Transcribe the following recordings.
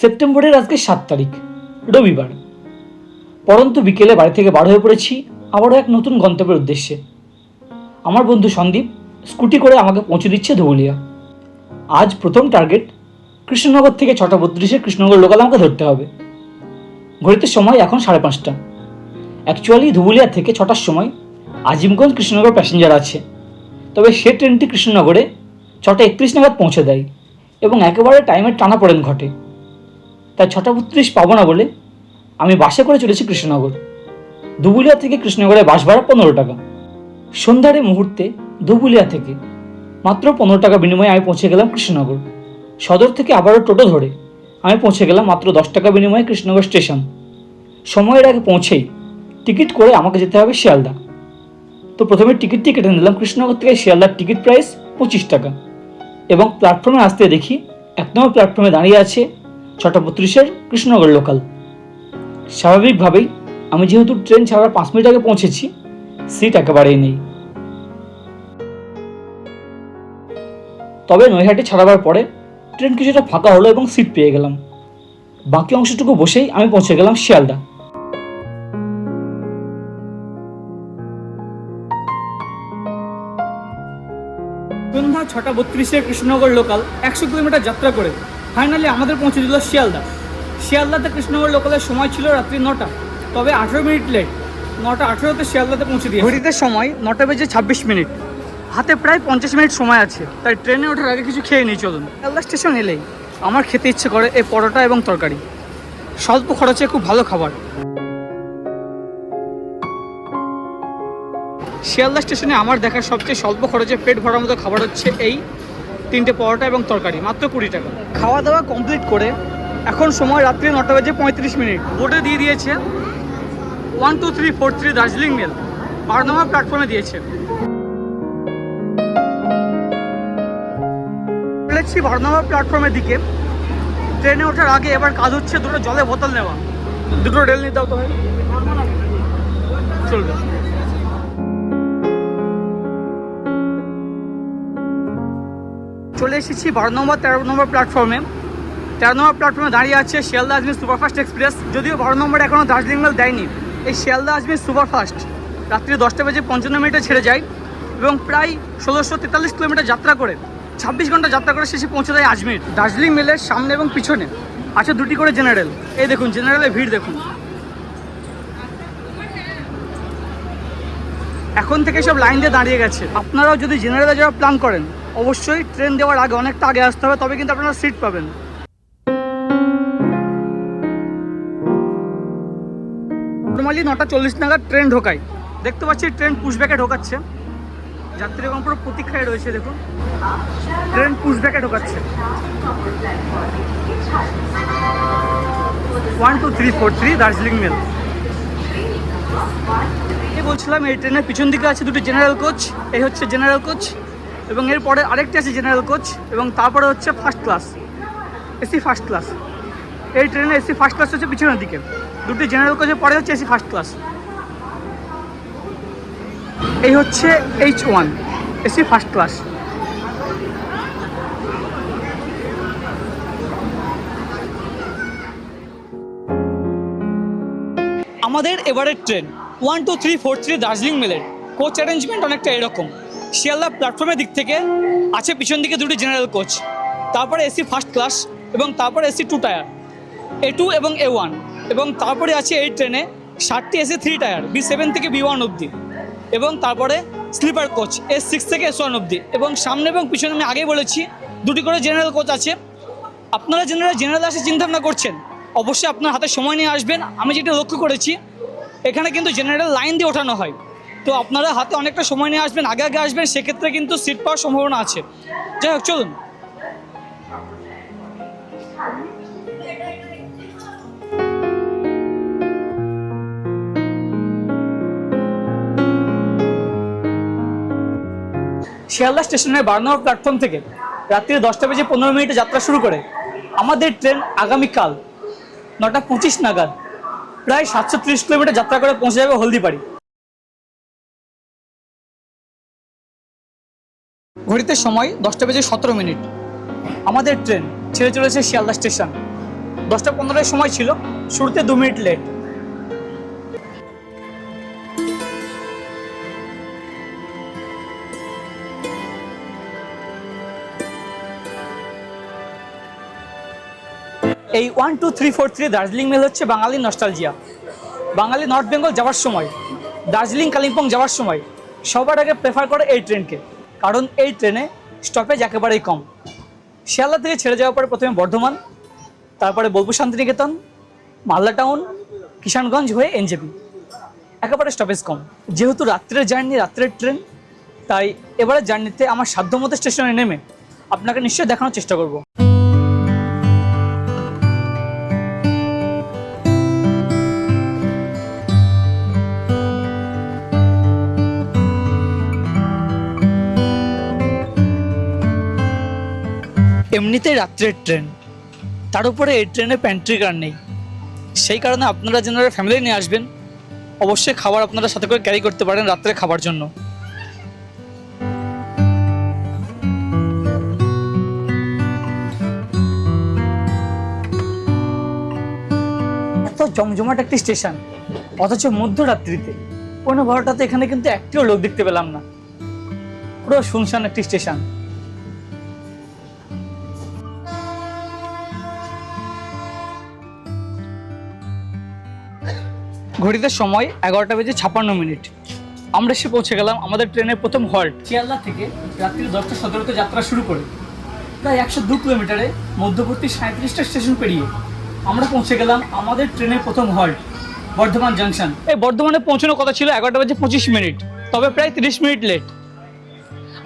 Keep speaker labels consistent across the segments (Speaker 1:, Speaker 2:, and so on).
Speaker 1: সেপ্টেম্বরের আজকে সাত তারিখ, রবিবার। পরন্তু বিকেলে বাড়ি থেকে বার হয়ে পড়েছি, আবারও এক নতুন গন্তব্যের উদ্দেশ্যে। আমার বন্ধু সন্দীপ স্কুটি করে আমাকে পৌঁছে দিচ্ছে ধুবুলিয়া। আজ প্রথম টার্গেট, কৃষ্ণনগর থেকে ছটা বত্রিশে কৃষ্ণনগর লোকাল আমাকে ধরতে হবে। ঘড়িতে সময় এখন সাড়ে পাঁচটা। অ্যাকচুয়ালি ধুবুলিয়া থেকে ছটার সময় আজিমগঞ্জ কৃষ্ণনগর প্যাসেঞ্জার আছে। তবে সে ট্রেনটি কৃষ্ণনগরে ছটা একত্রিশ নাগাদ পৌঁছে দেয় এবং একেবারে টাইমের টানাপোড়েন ঘটে। তাই ছটা বত্রিশ পাবো না বলে আমি বাসে করে চলেছি কৃষ্ণনগর। ধুবুলিয়া থেকে কৃষ্ণনগরে বাস ভাড়া পনেরো টাকা। সন্ধ্যার মুহূর্তে ধুবুলিয়া থেকে মাত্র পনেরো টাকা বিনিময়ে আমি পৌঁছে গেলাম কৃষ্ণনগর। সদর থেকে আবারও টোটো ধরে আমি পৌঁছে গেলাম মাত্র দশ টাকা বিনিময়ে কৃষ্ণনগর স্টেশন। সময়ের আগে পৌঁছেই টিকিট করে আমাকে যেতে হবে শিয়ালদা। তো প্রথমে টিকিটটি কেটে নিলাম কৃষ্ণনগর থেকে শিয়ালদার টিকিট প্রাইস পঁচিশ টাকা। এবং প্ল্যাটফর্মে আসতে দেখি এক নম্বর প্ল্যাটফর্মে দাঁড়িয়ে আছে ছটা বত্রিশের কৃষ্ণনগর লোকাল স্বাভাবিকভাবেই আমি যেহেতু ট্রেন ছাড়ার পাঁচ মিনিট আগে পৌঁছেছি সিট একেবারেই নেই। তবে নৈহাটি ছাড়াবার পরে ট্রেন কিছুটা ফাঁকা হলো এবং সিট পেয়ে গেলাম। বাকি অংশটুকু বসেই আমি পৌঁছে গেলাম শিয়ালদা। সন্ধ্যা ছটা বত্রিশে কৃষ্ণনগর লোকাল একশো কিলোমিটার যাত্রা করে। ফাইনালি আমাদের পৌঁছে দিল শিয়ালদা। শিয়ালদাতে কৃষ্ণনগর লোকালের সময় ছিল রাত্রি নটা। তবে আঠেরো মিনিট লেট নটা আঠেরোতে শিয়ালদাতে পৌঁছে দিয়ে ঘড়িতে সময় নটা বেজে ছাব্বিশ মিনিট। হাতে প্রায় পঞ্চাশ মিনিট সময় আছে। তাই ট্রেনে ওঠার আগে কিছু খেয়ে নিই, চলুন। শিয়ালদা স্টেশন এলেই আমার খেতে ইচ্ছে করে এই পরোটা এবং তরকারি। স্বল্প খরচে খুব ভালো খাবার। শিয়ালদা স্টেশনে আমার দেখার সবচেয়ে স্বল্প খরচে পেট ভরার মতো খাবার হচ্ছে এই তিনটে পরোটা এবং তরকারি মাত্র কুড়ি টাকা। খাওয়া দাওয়া কমপ্লিট করে এখন সময় রাত্রি নটা বাজে পঁয়ত্রিশ মিনিট। বোর্ডে দিয়ে দিয়েছে one two three four three Darjeeling mail. বারো নম্বর প্ল্যাটফর্মে দিয়েছে। চলেছি বারো নম্বর প্ল্যাটফর্মের দিকে। ট্রেনে ওঠার আগে এবার কাজ হচ্ছে দুটো জলে বোতল নেওয়া। দুটো রেল নিতে দাও তো চলবে। চলে এসেছি বারো নম্বর, তেরো নম্বর প্ল্যাটফর্মে তেরো নম্বর প্ল্যাটফর্মে দাঁড়িয়ে আছে শিয়ালদা আজমির সুপারফাস্ট এক্সপ্রেস। যদিও বারো নম্বর এখনও দার্জিলিং মেল দেয়নি। এই শিয়ালদা আজমির সুপারফাস্ট রাত্রি দশটা বেজে পঞ্চান্ন মিনিটে ছেড়ে যায় এবং প্রায় ষোলোশো তেতাল্লিশ কিলোমিটার যাত্রা করে, ছাব্বিশ ঘণ্টা যাত্রা করে শেষে পৌঁছে দেয় আজমির। দার্জিলিং মেলের সামনে এবং পিছনে আছে দুটি করে জেনারেল। এই দেখুন, জেনারেলের ভিড় দেখুন। এখন থেকে সব লাইন দিয়ে দাঁড়িয়ে গেছে। আপনারাও যদি জেনারেলে যাওয়ার প্ল্যান করেন অবশ্যই ট্রেন দেওয়ার আগে অনেকটা আগে আসতে হবে, তবে কিন্তু আপনারা সিট পাবেন। নর্মালি নটা চল্লিশ নাগাদ ট্রেন ঢোকায় দেখতে পাচ্ছি ট্রেন পুশব্যাকে ঢোকাচ্ছে। যাত্রী যাত্রীগণ পুরো প্রতীক্ষায় রয়েছে, দেখুন। ট্রেন পুশব্যাকে ঢোকাচ্ছে। One two three four three Darjeeling mail বলছিলাম, এই ট্রেনের পিছন দিকে আছে দুটি জেনারেল কোচ এই হচ্ছে জেনারেল কোচ এবং এরপরে আরেকটি আছে জেনারেল কোচ এবং তারপরে হচ্ছে first class AC first class এই ট্রেনে এসি ফার্স্ট ক্লাস হচ্ছে পিছনের দিকে। দুটি জেনারেল কোচের পরে হচ্ছে এসি ফার্স্ট ক্লাস এই হচ্ছে H one AC first class আমাদের এবারের train one two three four three Darjeeling মেলের coach arrangement অনেকটা এরকম। শিয়ালদা প্ল্যাটফর্মের দিক থেকে আছে পিছন দিকে দুটি জেনারেল কোচ তারপরে এসি ফার্স্ট ক্লাস এবং তারপরে AC two tier A two এবং এ ওয়ান এবং তারপরে আছে এই ট্রেনে ষাটটি AC three tier B seven থেকে বি ওয়ান অবধি এবং তারপরে স্লিপার কোচ এস সিক্স থেকে এস ওয়ান অবধি এবং সামনে এবং পিছনে আমি আগেই বলেছি দুটি করে জেনারেল কোচ আছে। আপনারা জেনারেল জেনারেল আসে চিন্তা ভাবনা করছেন, অবশ্যই আপনার হাতে সময় নিয়ে আসবেন। আমি যেটা লক্ষ্য করেছি, এখানে কিন্তু জেনারেল লাইন দিয়ে ওঠানো হয়। তো আপনারা হাতে অনেকটা সময় নিয়ে আসবেন, আগে আগে আসবেন, সেক্ষেত্রে কিন্তু সিট পাওয়ার সম্ভাবনা আছে। যাই হোক, চলুন। শিয়ালদা স্টেশনের বারো নম্বর প্ল্যাটফর্ম থেকে রাত্রি দশটা বেজে পনেরো মিনিটে যাত্রা শুরু করে আমাদের ট্রেন আগামীকাল নটা পঁচিশ নাগাদ। প্রায় সাতশো ত্রিশ কিলোমিটার যাত্রা করে পৌঁছে যাবে হলদিবাড়ি। ঘড়িতে সময় দশটা বেজে সতেরো মিনিট। আমাদের ট্রেন ছেড়ে চলেছে শিয়ালদা স্টেশন। দশটা পনেরোর সময় ছিল, শুরুতে দু মিনিট লেট এই one two three four three Darjeeling mail হচ্ছে বাঙালি নস্টালজিয়া বাঙালি নর্থ বেঙ্গল যাওয়ার সময়, দার্জিলিং, কালিম্পং যাওয়ার সময়, সবার আগে প্রেফার করে এই ট্রেনকে। কারণ এই ট্রেনে স্টপেজ একেবারেই কম। শিয়ালদা থেকে ছেড়ে যাওয়ার পরে প্রথমে বর্ধমান, তারপরে বোলপুর শান্তিনিকেতন, মালদা টাউন, কিষানগঞ্জ হয়ে এনজেপি। একেবারে স্টপেজ কম। যেহেতু রাত্রের জার্নি রাত্রের ট্রেন, তাই এবারে জার্নিতে আমার সাধ্যমতো স্টেশনে নেমে আপনাকে নিশ্চয়ই দেখানোর চেষ্টা করব। এমনিতেই রাত্রের ট্রেন তার উপরে এই ট্রেনে প্যান্ট্রি কার নেই। সেই কারণে আপনারা যেনারা ফ্যামিলি নিয়ে আসবেন, অবশ্যই খাবার আপনারা সাথে করে ক্যারি করতে পারেন রাত্রে খাবার জন্য। এত জমজমাট একটি স্টেশন অথচ মধ্যরাত্রিতে। পনেরো বারোটাতে এখানে কিন্তু একটিও লোক দেখতে পেলাম না। পুরো শুনশান একটি স্টেশন ঘড়িতে সময় এগারোটা বেজে ছাপান্ন মিনিট। আমরা এসে পৌঁছে গেলাম আমাদের ট্রেনের প্রথম হল্ট। শিয়ালদা থেকে রাত্রি দশটা সতেরোতে যাত্রা শুরু করে। প্রায় একশো দু কিলোমিটারে মধ্যবর্তী সাঁত্রিশটা স্টেশন পেরিয়ে আমরা পৌঁছে গেলাম আমাদের ট্রেনের প্রথম হল্ট বর্ধমান জাংশন। এই বর্ধমানে পৌঁছানোর কথা ছিল এগারোটা বেজে পঁচিশ মিনিট তবে প্রায় তিরিশ মিনিট লেট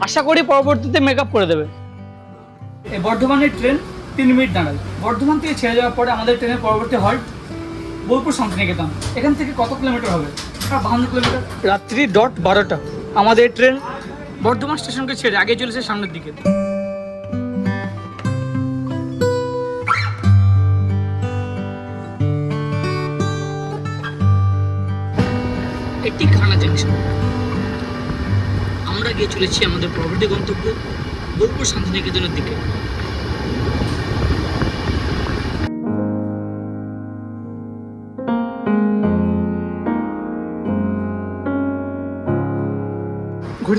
Speaker 1: আশা করি পরবর্তীতে মেক আপ করে দেবে। এই বর্ধমানের ট্রেন তিন মিনিট দাঁড়ায়। বর্ধমান থেকে ছেড়ে যাওয়ার পরে আমাদের ট্রেনের পরবর্তী হল্ট বোলপুর শান্তিনিকেতন। এখান থেকে কত কিলোমিটার হবে? বাহান্ন কিলোমিটার? রাত্রি ডট বারোটা। আমাদের ট্রেন বর্ধমান স্টেশনকে ছেড়ে আগে চলেছে সামনের দিকে। এটি খানা জাংশন আমরা গিয়ে চলেছি আমাদের পরবর্তী গন্তব্য বোলপুর শান্তিনিকেতনের দিকে।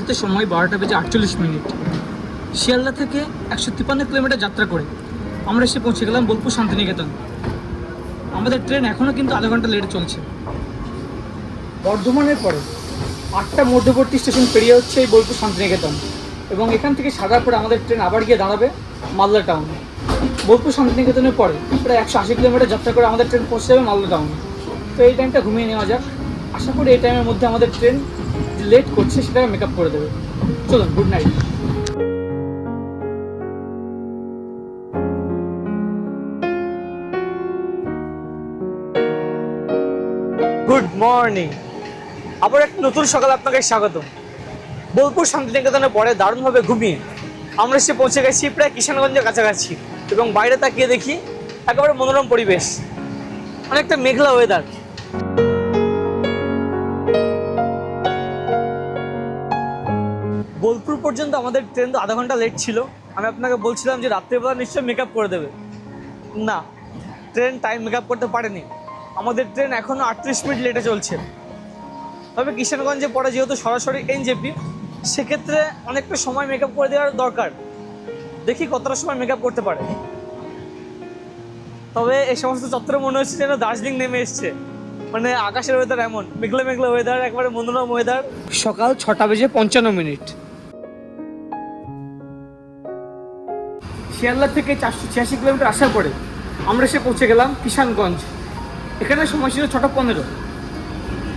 Speaker 1: ঘড়িতে সময় বারোটা বেজে আটচল্লিশ মিনিট। শিয়ালদা থেকে একশো তিপ্পান্ন কিলোমিটার যাত্রা করে আমরা এসে পৌঁছে গেলাম বোলপুর শান্তিনিকেতন। আমাদের ট্রেন এখনও কিন্তু আধা ঘণ্টা লেটে চলছে। বর্ধমানের পরে আটটা মধ্যবর্তী স্টেশন পেরিয়ে হচ্ছে এই বোলপুর শান্তিনিকেতন এবং এখান থেকে সাগার পরে আমাদের ট্রেন আবার গিয়ে দাঁড়াবে মালদা টাউন। বোলপুর শান্তিনিকেতনের পরে প্রায় একশো আশি কিলোমিটার যাত্রা করে আমাদের ট্রেন পৌঁছে যাবে মালদা টাউন। তো এই টাইমটা ঘুমিয়ে নেওয়া যাক। আশা করি এই টাইমের মধ্যে আমাদের ট্রেন লেট করছে, সেটাকে মেকআপ করে দেবে। চলুন গুড নাইট গুড মর্নিং আবার একটা নতুন সকাল আপনাকে স্বাগত বোলপুর শান্তিনিকেতনের পরে দারুণভাবে ঘুমিয়ে আমরা এসে পৌঁছে গেছি প্রায় কিষানগঞ্জের কাছাকাছি এবং বাইরে তাকিয়ে দেখি একেবারে মনোরম পরিবেশ। অনেকটা মেঘলা ওয়েদার বোলপুর পর্যন্ত আমাদের ট্রেন তো আধা ঘণ্টা লেট ছিল। আমি আপনাকে বলছিলাম যে রাত্রেবেলা নিশ্চয়ই মেকআপ করে দেবে। না ট্রেন টাইম মেকআপ করতে পারেনি। আমাদের ট্রেন এখনও আটত্রিশ মিনিট লেটে চলছে। তবে কিষানগঞ্জে পড়ে যেহেতু সরাসরি এনজেপি সেক্ষেত্রে অনেকটা সময় মেকআপ করে দেওয়ার দরকার। দেখি কতটা সময় মেকআপ করতে পারে। তবে এই সমস্ত চত্বরে মনে হচ্ছে যেন দার্জিলিং নেমে এসছে। মানে আকাশের ওয়েদার এমন, মেঘলা মেঘলা ওয়েদার একবারে মনোরম ওয়েদার সকাল ছটা বেজে পঞ্চান্ন মিনিট। শিয়ালদা থেকে চারশো ছিয়াশি কিলোমিটার আসার পরে আমরা এসে পৌঁছে গেলাম কিষানগঞ্জ। এখানে সময় ছিল ছটা পনেরো।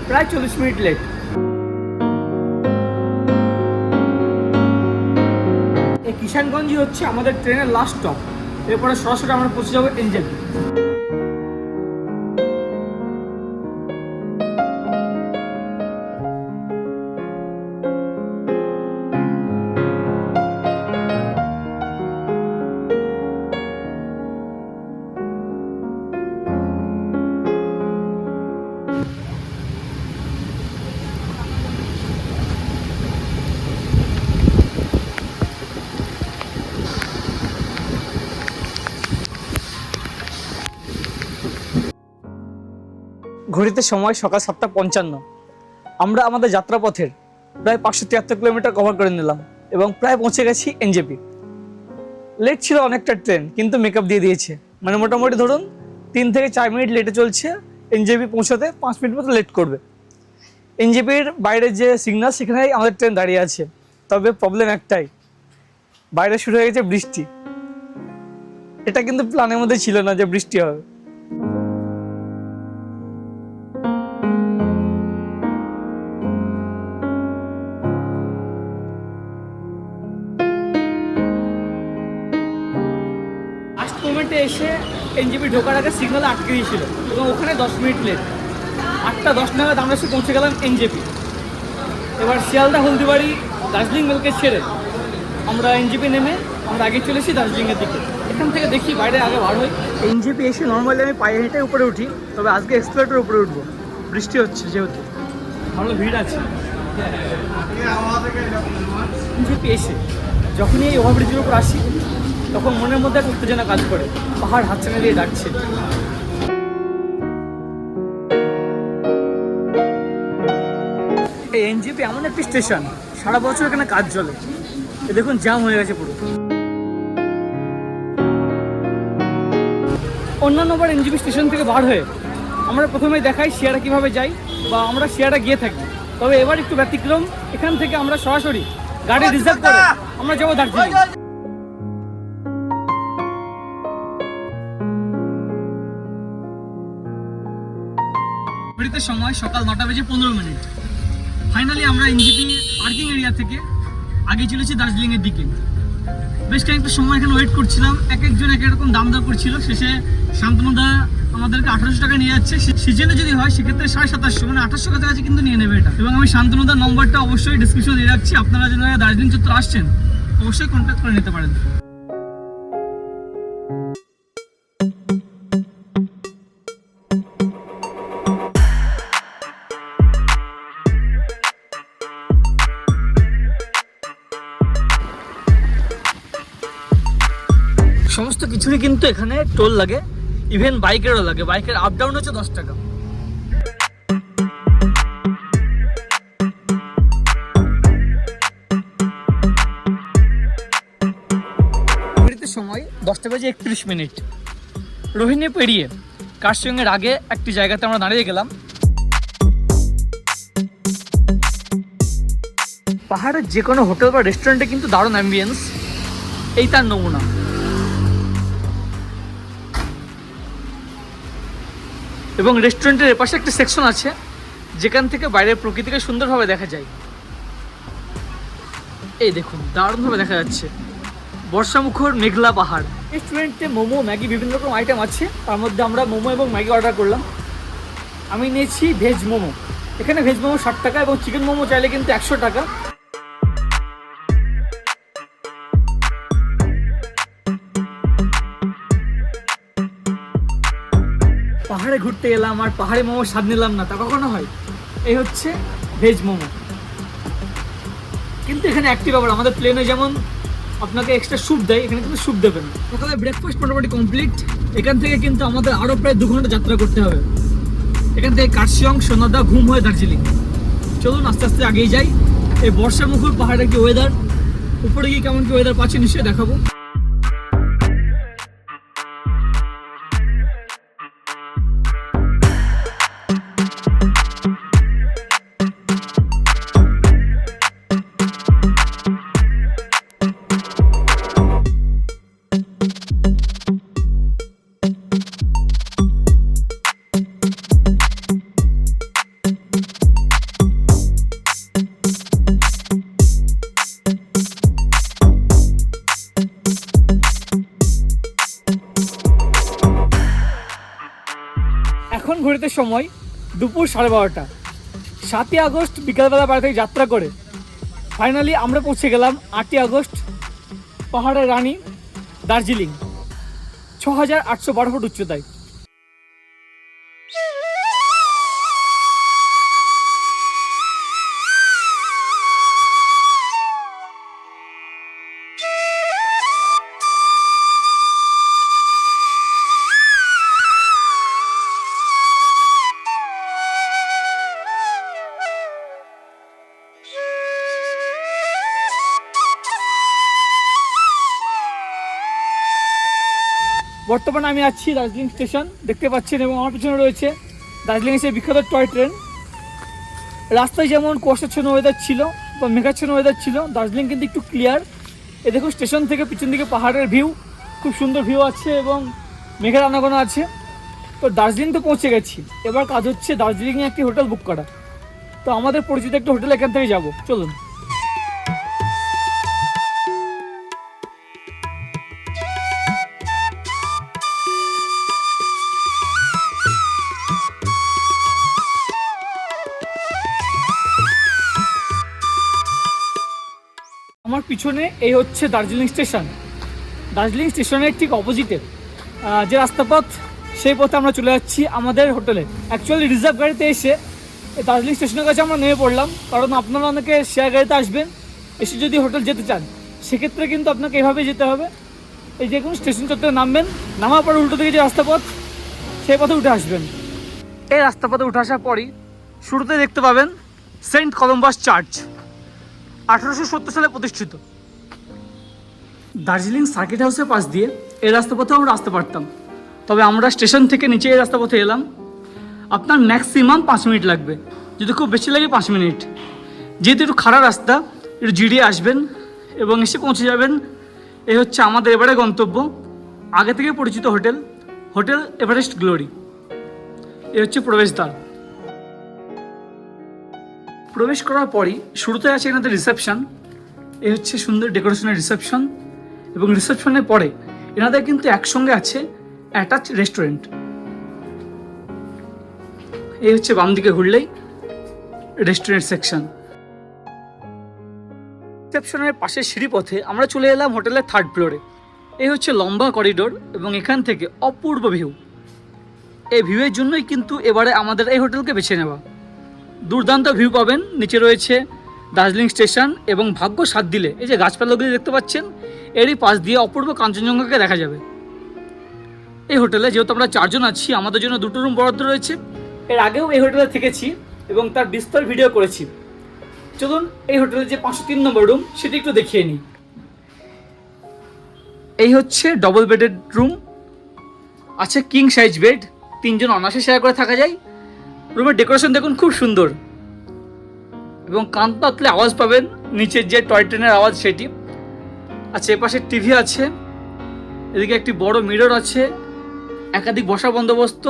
Speaker 1: প্রায় চল্লিশ মিনিট লেট এই কিষানগঞ্জই হচ্ছে আমাদের ট্রেনের লাস্ট স্টপ এরপরে সরাসরি আমরা পৌঁছে যাব এনজেপি। ঘড়িতে সময় সকাল সাতটা পঞ্চান্ন। আমরা আমাদের যাত্রাপথের প্রায় পাঁচশো তিয়াত্তর কিলোমিটার কভার করে নিলাম এবং প্রায় পৌঁছে গেছি এনজেপি লেট ছিল অনেকটা ট্রেন কিন্তু মেকআপ দিয়ে দিয়েছে। মানে মোটামুটি ধরুন তিন থেকে চার মিনিট লেটে চলছে এনজেপি পৌঁছাতে পাঁচ মিনিট মতো লেট করবে। এনজেপির বাইরের যে সিগনাল সেখানেই আমাদের ট্রেন দাঁড়িয়ে আছে। তবে প্রবলেম একটাই, বাইরে শুরু হয়ে গেছে বৃষ্টি। এটা কিন্তু প্ল্যানের মধ্যে ছিল না যে বৃষ্টি হবে। এনজিপি ঢোকার আগে সিগন্যাল আটকে দিয়েছিল এবং ওখানে দশ মিনিট লেট আটটা দশ নাগাদ আমরা এসে পৌঁছে গেলাম এনজেপি এবার শিয়ালদা হলদিবাড়ি দার্জিলিং মেলকে ছেড়ে আমরা এনজিপি নেমে আমরা আগে চলে এসেছি দার্জিলিংয়ের দিকে। এখান থেকে দেখি বাইরে আগে বার হই। এনজিপি এসে নর্মালি আমি পায়ে হেঁটে উপরে উঠি তবে আজকে এক্সপ্লেটার উপরে উঠবো। বৃষ্টি হচ্ছে যেহেতু। ভালো ভিড় আছে। এনজিপি এসে যখনই এই ওভারব্রিজের উপর আসি তখন মনের মধ্যে একটা উত্তেজনা কাজ করে। পাহাড় হাতছানা দিয়ে ডাকছে এই এনজিপি এমন একটি স্টেশন সারা বছর এখানে কাজ চলে। দেখুন জ্যাম হয়ে গেছে পুরো। অন্যান্য বার এনজিপি স্টেশন থেকে বার হয়ে আমরা প্রথমেই দেখাই শিয়ারা কীভাবে যাই বা আমরা শিয়ারা গিয়ে থাকি। তবে এবার একটু ব্যতিক্রম এখান থেকে আমরা সরাসরি গাড়ি রিজার্ভ করে আমরা যাব দার্জিলিং। ঘড়িতে সময় সকাল নটা বেজে পনেরো মিনিট। ফাইনালি আমরা এনজিপি পার্কিং এরিয়া থেকে আগে চলেছি দার্জিলিং এর দিকে। বেশ খানিকটা সময় এখানে ওয়েট করছিলাম। এক একজন এক রকম দাম দর করছিল। শেষে শান্তনুদা আমাদেরকে আঠারোশো টাকা নিয়ে যাচ্ছে। সিজনে যদি হয়, সেক্ষেত্রে সাড়ে সাতাশশো মানে আঠাশশো কাছাকাছি কিন্তু নিয়ে নেবে এটা। এবং আমি শান্তনুদার নম্বরটা অবশ্যই ডিসক্রিপশনে দিয়ে রাখছি। আপনারা যারা দার্জিলিং চত্বর আসছেন, অবশ্যই কন্ট্যাক্ট করে নিতে পারেন। সমস্ত কিছুরই কিন্তু এখানে টোল লাগে। ইভেন বাইকেরও লাগে। বাইকের আপ ডাউন হচ্ছে দশ টাকা। সময় দশটা বেজে একত্রিশ মিনিট। রোহিণী পেরিয়ে কার্শিয়ংয়ের আগে একটি জায়গাতে আমরা দাঁড়িয়ে গেলাম। পাহাড়ের যে কোনো হোটেল বা রেস্টুরেন্টে কিন্তু দারুণ অ্যাম্বিয়েন্স এই তার নমুনা। এবং রেস্টুরেন্টের এপাশে একটা সেকশন আছে, যেখান থেকে বাইরের প্রকৃতিকে সুন্দরভাবে দেখা যায়। এই দেখুন, দারুণভাবে দেখা যাচ্ছে। বর্ষামুখর মেঘলা পাহাড়। রেস্টুরেন্টে মোমো, ম্যাগি, বিভিন্ন রকম আইটেম আছে। তার মধ্যে আমরা মোমো এবং ম্যাগি অর্ডার করলাম। আমি নিয়েছি ভেজ মোমো। এখানে ভেজ মোমো ষাট টাকা এবং চিকেন মোমো চাইলে কিন্তু একশো টাকা। পাহাড়ে ঘুরতে এলাম আর পাহাড়ে মোমো স্বাদ নিলাম না, তা কখনো হয়? এই হচ্ছে ভেজ মোমো। কিন্তু এখানে একটি ব্যাপার আমাদের প্লেনে যেমন আপনাকে এক্সট্রা স্যুপ দেয়, এখানে কিন্তু স্যুপ দেবেন না। সকালে ব্রেকফাস্ট মোটামুটি কমপ্লিট এখান থেকে কিন্তু আমাদের আরও প্রায় দু ঘণ্টা যাত্রা করতে হবে। এখান থেকে কার্শিয়ং, সোনাদা, ঘুম হয়ে দার্জিলিং। চলুন আস্তে আস্তে আগেই যাই। এই বর্ষা মুখর পাহাড়ের কি ওয়েদার উপরে গিয়ে কেমন কি ওয়েদার পাচ্ছি নিশ্চয়ই দেখাবো। ঘড়িতে সময় দুপুর সাড়ে বারোটা। সাতই আগস্ট বিকালবেলা বাড়ি থেকে যাত্রা করে। ফাইনালি আমরা পৌঁছে গেলাম আটই আগস্ট পাহাড়ের রানী দার্জিলিং। ছ হাজার আটশো বারো ফুট উচ্চতায়। বর্তমানে আমি আছি দার্জিলিং স্টেশন, দেখতে পাচ্ছেন এবং আমার পিছনে রয়েছে দার্জিলিংয়ের সেই বিখ্যাত টয় ট্রেন। রাস্তায় যেমন কুয়াশাচ্ছন্ন ওয়েদার ছিল বা মেঘাচ্ছন্ন ওয়েদার ছিল, দার্জিলিং কিন্তু একটু ক্লিয়ার এ দেখুন, স্টেশন থেকে পিছন দিকে পাহাড়ের ভিউ খুব সুন্দর ভিউ আছে এবং মেঘের আনাগোনা আছে। তো দার্জিলিং তো পৌঁছে গেছি। এবার কাজ হচ্ছে দার্জিলিংয়ে একটি হোটেল বুক করা। তো আমাদের পরিচিত একটা হোটেল এখান থেকে যাব। চলুন। পিছনে এই হচ্ছে দার্জিলিং স্টেশন। দার্জিলিং স্টেশনের ঠিক অপোজিটে যে রাস্তাপথ, সেই পথে আমরা চলে যাচ্ছি আমাদের হোটেলে। অ্যাকচুয়ালি রিজার্ভ গাড়িতে এসে দার্জিলিং স্টেশনের কাছে আমরা নেমে পড়লাম। কারণ আপনারা অনেকে শেয়ার গাড়িতে আসবেন, এসে যদি হোটেল যেতে চান, সেক্ষেত্রে কিন্তু আপনাকে এভাবে যেতে হবে। এই যে কোনো স্টেশন চত্বরে নামবেন, নামার পরে উল্টো দিকে যে রাস্তাপথ, সেই পথে উঠে আসবেন। এই রাস্তাপথে উঠে আসার পরই শুরুতে দেখতে পাবেন সেন্ট কলম্বাস চার্চ আঠারোশো সত্তর সালে প্রতিষ্ঠিত। দার্জিলিং সার্কিট হাউসের পাশ দিয়ে এই রাস্তা পথে আমরা আসতে পারতাম। তবে আমরা স্টেশন থেকে নিচে এই রাস্তা পথে এলাম। আপনার ম্যাক্সিমাম পাঁচ মিনিট লাগবে, যদি খুব বেশি লাগে পাঁচ মিনিট। যেহেতু একটু খারাপ রাস্তা, একটু জিরিয়ে আসবেন এবং এসে পৌঁছে যাবেন এই হচ্ছে আমাদের এবারে গন্তব্য। আগে থেকে পরিচিত হোটেল হোটেল এভারেস্ট গ্লোরি। এ হচ্ছে প্রবেশদ্বার। প্রবেশ করার পরই শুরুতে আছে এনাদের রিসেপশন এ হচ্ছে সুন্দর ডেকোরেশনের রিসেপশন এবং রিসেপশনের পরে এনাদের কিন্তু একসঙ্গে আছে অ্যাটাচ রেস্টুরেন্ট এই হচ্ছে বাম দিকে ঘুরলেই রেস্টুরেন্ট সেকশন রিসেপশনের পাশে সিঁড়িপথে আমরা চলে এলাম হোটেলের থার্ড ফ্লোরে এই হচ্ছে লম্বা করিডোর এবং এখান থেকে অপূর্ব ভিউ এই ভিউয়ের জন্যই কিন্তু এবারে আমাদের এই হোটেলকে বেছে নেওয়া। দুর্দান্ত ভিউ পাবেন। নিচে রয়েছে দার্জিলিং স্টেশন এবং ভাগ্য সাত দিলে। এই যে গাছপালাগুলি দেখতে পাচ্ছেন, এরই পাশ দিয়ে অপূর্ব কাঞ্চনজঙ্ঘাকে দেখা যাবে। এই হোটেলে যেহেতু আমরা চারজন আছি, আমাদের জন্য দুটো রুম বরাদ্দ রয়েছে। এর আগেও এই হোটেলে থেকেছি এবং তার বিস্তর ভিডিও করেছি। চলুন এই হোটেলের যে পাঁচশো তিন নম্বর রুম সেটি একটু দেখিয়ে নিই। এই হচ্ছে ডবল বেডেড রুম আছে কিং সাইজ বেড তিনজন অনাসে শেয়ার করে থাকা যায়। রুমের ডেকোরেশন দেখুন খুব সুন্দর। এবং কান পাতলে আওয়াজ পাবেন, নিচের যে টয় ট্রেনের আওয়াজ সেটি। আচ্ছা এপাশে টিভি আছে, এদিকে একটি বড় মিরর আছে, একাধিক বসা বন্দোবস্ত।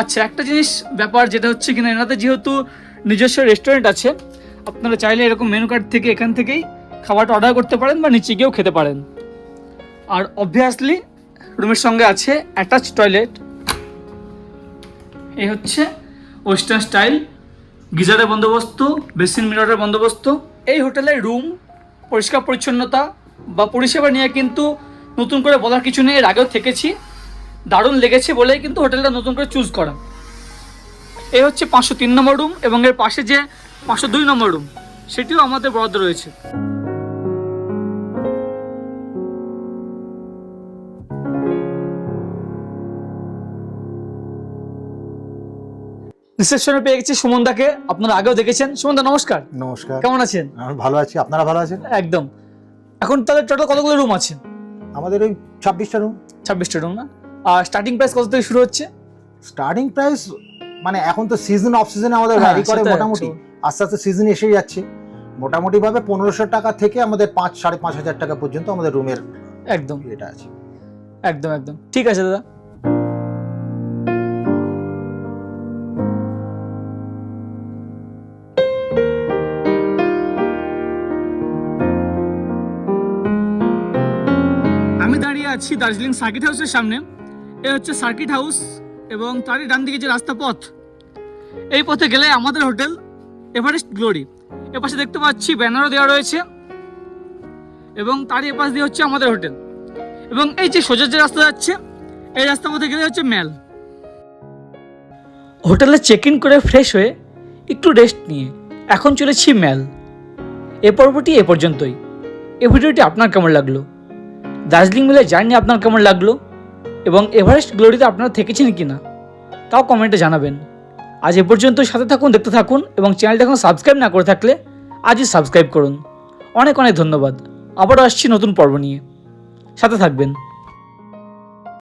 Speaker 1: আচ্ছা একটা জিনিস ব্যাপার যেটা হচ্ছে কিনা, এনাদের যেহেতু নিজস্ব রেস্টুরেন্ট আছে, আপনারা চাইলে এরকম মেনু কার্ড থেকে এখান থেকেই খাবারটা অর্ডার করতে পারেন বা নিচে গিয়েও খেতে পারেন। আর অবভিয়াসলি, রুমের সঙ্গে আছে অ্যাটাচ টয়লেট। এই হচ্ছে ওয়েস্টার্ন স্টাইল, গিজারের বন্দোবস্ত, বেসিন মিররের বন্দোবস্ত। এই হোটেলের রুম, পরিষ্কার পরিচ্ছন্নতা বা পরিষেবা নিয়ে কিন্তু নতুন করে বলার কিছু নেই, এর আগেও থেকেছি। দারুণ লেগেছে বলেই কিন্তু হোটেলটা নতুন করে চুজ করা। এই হচ্ছে পাঁচশো তিন নম্বর রুম এবং এর পাশে যে পাঁচশো দুই নম্বর রুম, সেটিও আমাদের বরাদ্দ রয়েছে। রিসেপশনে পেয়ে গেছি। সুমনদাকে আপনারা আগেও দেখেছেন। সুমনদা নমস্কার।
Speaker 2: নমস্কার।
Speaker 1: কেমন আছেন?
Speaker 2: আমি ভালো আছি। আপনারা ভালো আছেন?
Speaker 1: একদম। এখন তাহলে টোটাল কতগুলো রুম আছে?
Speaker 2: আমাদের ওই ছাব্বিশটা রুম
Speaker 1: ছাব্বিশটা রুম না? আর স্টার্টিং প্রাইস কত থেকে শুরু হচ্ছে?
Speaker 2: স্টার্টিং প্রাইস মানে এখন তো সিজন অফ সিজনে আমাদের ভ্যারি করে মোটামুটি। আস্তে আস্তে সিজন এসে যাচ্ছে। মোটামুটি ভাবে পনেরোশো টাকা থেকে আমাদের পাঁচ সাড়ে পাঁচ হাজার টাকা পর্যন্ত আমাদের রুমের
Speaker 1: একদম।
Speaker 2: এটা আছে।
Speaker 1: একদম একদম। ঠিক আছে দাদা। আছি দার্জিলিং সার্কিট হাউসের সামনে। এ হচ্ছে সার্কিট হাউস এবং তারই ডান দিকে যে রাস্তা পথ, এই পথে গেলে আমাদের হোটেল এভারেস্ট গ্লোরি। এ পাশে দেখতে পাচ্ছি ব্যানারও দেওয়া রয়েছে এবং তারই এপাশ দিয়ে হচ্ছে আমাদের হোটেল। এবং এই যে সোজা যে রাস্তা যাচ্ছে, এই রাস্তা পথে গেলে হচ্ছে ম্যাল। হোটেলে চেক ইন করে ফ্রেশ হয়ে একটু রেস্ট নিয়ে এখন চলেছি ম্যাল। এ পর্বটি এ পর্যন্তই। এ ভিডিওটি আপনার কেমন লাগল? দার্জিলিং মেলে জার্নি আপনার কেমন লাগল? এবং এভারেস্ট গ্লোরিতে আপনারা থেকেছেন কি না তাও কমেন্টে জানাবেন। আজ এ পর্যন্ত সাথে থাকুন, দেখতে থাকুন এবং চ্যানেলটা এখন সাবস্ক্রাইব না করে থাকলে আজই সাবস্ক্রাইব করুন। অনেক অনেক ধন্যবাদ। আবারও আসছি নতুন পর্ব নিয়ে। সাথে থাকবেন।